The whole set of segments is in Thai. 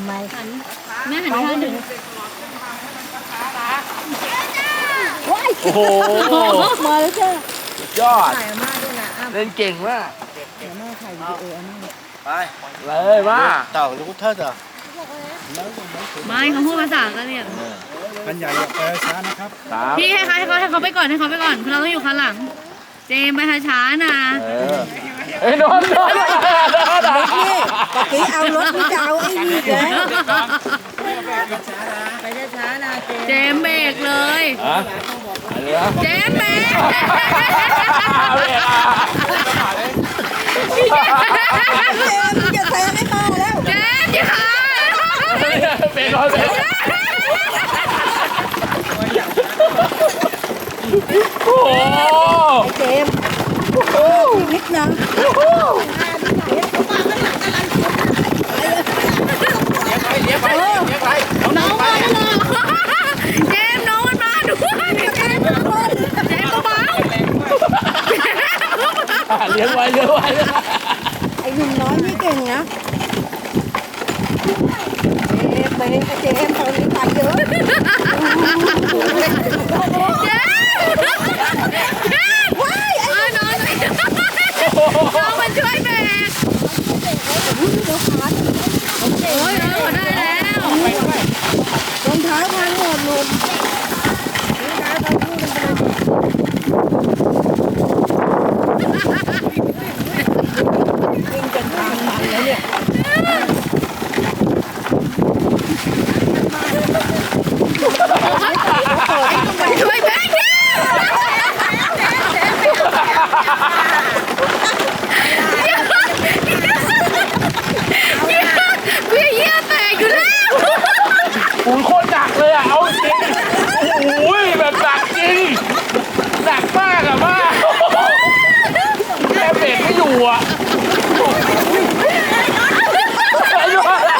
ำไมแม่หันข้างหนึ่งโอ้โหมาแล้วจ้ะสุดยอดถ่ายอาม่าด้วยนะอ้ำเล่นเก่งมากเดี๋ยวแม่ถ่ายวิดีโออาม่าไปเลยมาเต่าลูกเทิดเหรอไม่เขาพูดภาษากะเหรี่ยงกันใหญ่อย่าไปช้านะครับสามพี่ให้เขาให้เขาให้เขาไปก่อนให้เขาไปก่อนเราต้องอยู่ข้างหลัง เจมส์ไปช้าๆนะ เออเอ้ยโดนโดนโดนนี่ปกติเอารถไม่จะเอาไอ้นี่เลยไปช้าๆนะเจเจมส์เบรกเลยฮะอะไรนะเจมส์เบรกมส์จะแซงให้มาแล้วเจมส์อย่าเป็นร้อยเป็นโอ้โห เจมส์โอ้ชีวิตนะ น้องมาแล้วเจมส์น้องมันมาด้วยเจมส์เจมส์เบา อะเลี้ยงไว้เลี้ยงไว้ไอ้หนุ่มน้อยนี่เก่งนะเจมส์ไปเจมส์ตอนนี้ไปเยอะ ๆเจมส์ว้ายน้องน้องมันช่วยแบกโอ้ยน้องเขาได้แล้ว รองเท้าพังหมดลุงรองเท้าพังคู่กันไปวิ่งจนทางมันแล้วเนี่ย ช่วยแบกกูเยี่ยแตกอยู่แล้ว อุ้ยโคตรหนักเลยอะ เอาจริงโอ้ยแบบหนักจริง หนักมากอะมากแค่เบรกไม่อยู่อะอายุอะไร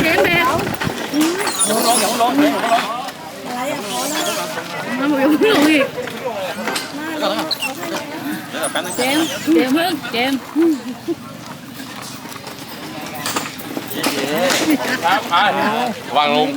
เกมแบก ลงลงลงลงลง มันบอกยัง ไม่ลงอีกเจมส์เจมส์เพิ่งเจมส์ครับวางลง